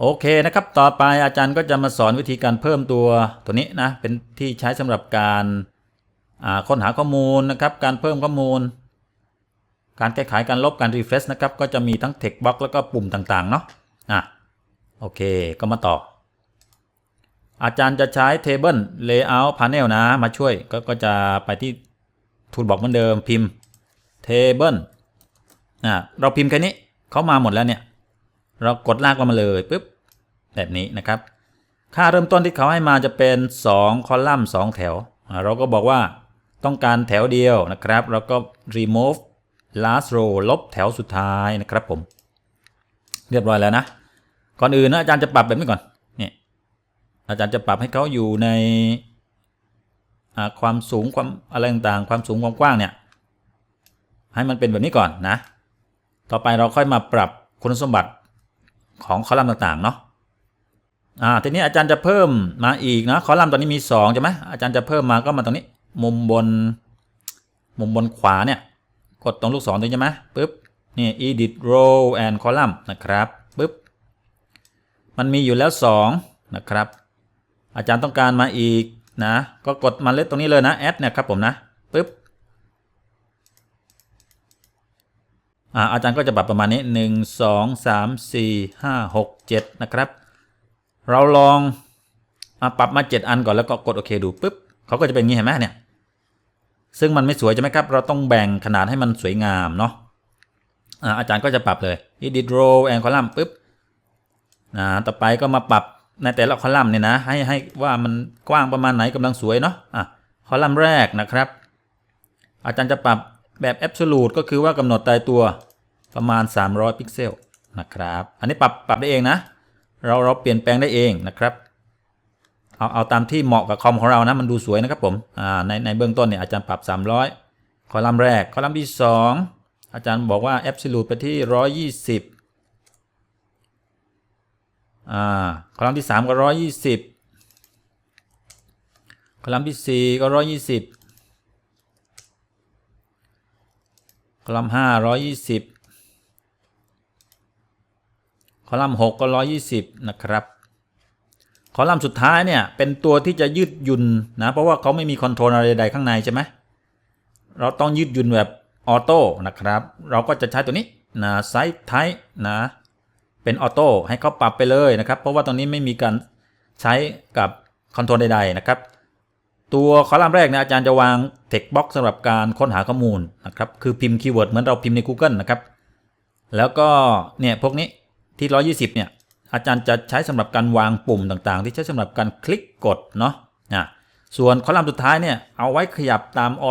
โอเคนะครับ ต่อไปอาจารย์ก็จะมาสอนวิธีการเพิ่มตัวตัวนี้นะ เป็นที่ใช้สำหรับการค้นหาข้อมูลนะครับ การเพิ่มข้อมูล การแก้ไขการลบการรีเฟรชนะครับ ก็จะมีทั้ง text box แล้วก็ปุ่มต่างๆ เนาะอะโอเค ก็มาต่อ อาจารย์จะใช้ table layout panel นะ มาช่วยก็ก็จะไปที่ toolbox เหมือนเดิมพิมพ์ table อะเราพิมพ์แค่นี้เขามาหมดแล้วเนี่ย เรากดลากลงมาเลยปุ๊บแบบนี้นะครับ ค่าเริ่มต้นที่เขาให้มาจะเป็น 2 คอลัมน์2แถว เราก็บอกว่าต้องการแถวเดียวนะครับแล้วก็ remove last row ลบแถวสุดท้ายนะครับผม เรียบร้อยแล้วนะ ก่อนอื่นนะอาจารย์จะปรับแบบนี้ก่อนเนี่ยอาจารย์จะปรับให้เขาอยู่ในความสูงความอะไรต่างๆ ความสูงความกว้างเนี่ย ให้มันเป็นแบบนี้ก่อนนะ ต่อไปเราค่อยมาปรับคุณสมบัติ ของคอลัมน์ต่างๆเนาะอ่าทีนี้อาจารย์จะเพิ่มมาอีกนะคอลัมน์ตอนนี้มี2ใช่ไหมอาจารย์จะเพิ่มมาก็มาตรงนี้ มุมบน มุมบนขวาเนี่ย กดตรงลูกศรตรงใช่ไหมปึ๊บนี่ edit row and column นะครับปึ๊บมันมีอยู่แล้ว 2 นะครับ อาจารย์ต้องการมาอีกนะ ก็กดมาเล็กตรงนี้เลยนะ add นี่ยครับผมนะปึ๊บ อาจารย์ก็จะปรับประมาณนี้ 1 2 3 4 5 6 7 นะครับ เราลองอปรับมา 7 อันก่อนแล้วก็กดโอเคดูปุ๊บเขาก็จะเป็นอย่างนี้เห็นไหมเนี่ย ซึ่งมันไม่สวยใช่ไหมครับ เราต้องแบ่งขนาดให้มันสวยงามเนาะอาจารย์ก็จะปรับเลย edit row and column ปุ๊บต่อไปก็มาปรับในแต่ละคอลัมน์เนี่ยนะให้ให้ว่ามันกว้างประมาณไหนกำลังสวยเนาะอะคอลัมน์แรกนะครับ อาจารย์จะปรับแบบ absolute ก็คือว่ากำหนดตายตัว ประมาณ 300 พิกเซลนะครับ อันนี้ปรับปรับได้เองนะ เราเราเปลี่ยนแปลงได้เองนะครับ เอาเอาตามที่เหมาะกับคอมของเรานะ มันดูสวยนะครับผม อ่า ในในเบื้องต้นเนี่ยอาจารย์ปรับ 300 คอลัมน์แรก คอลัมน์ที่ 2 อาจารย์บอกว่า absolute ไปที่ 120 อ่า คอลัมน์ที่ 3 ก็ 120 คอลัมน์ที่ 4 ก็ 120 คอลัมน์ห้าร้อยยี่สิบ คอลัมน์หกก็ร้อยยี่สิบนะครับ คอลัมน์สุดท้ายเนี่ยเป็นตัวที่จะยืดหยุ่นนะ เพราะว่าเขาไม่มีคอนโทรลอะไรใดข้างในใช่ไหม เราต้องยืดหยุ่นแบบออโต้นะครับ เราก็จะใช้ตัวนี้นะไซส์ไทนะ เป็นออโต้ให้เขาปรับไปเลยนะครับ เพราะว่าตรงนี้ไม่มีการใช้กับคอนโทรลใดๆนะครับ ตัวคอลัมน์แรกนี่ยอาจารย์จะวาง text box สำหรับการค้นหาข้อมูลนะครับ คือพิมพ์คีย์เวิร์ดเหมือนเราพิมพ์ใน Google นะครับ แล้วก็เนี่ยพวกนี้ ที่ 120 เนี่ย อาจารย์จะใช้สำหรับการวางปุ่มต่างๆ ที่ใช้สำหรับการคลิกกดเนาะนะส่วนคอลัมน์สุดท้ายเนี่ยเอาไว้ขยับตามออ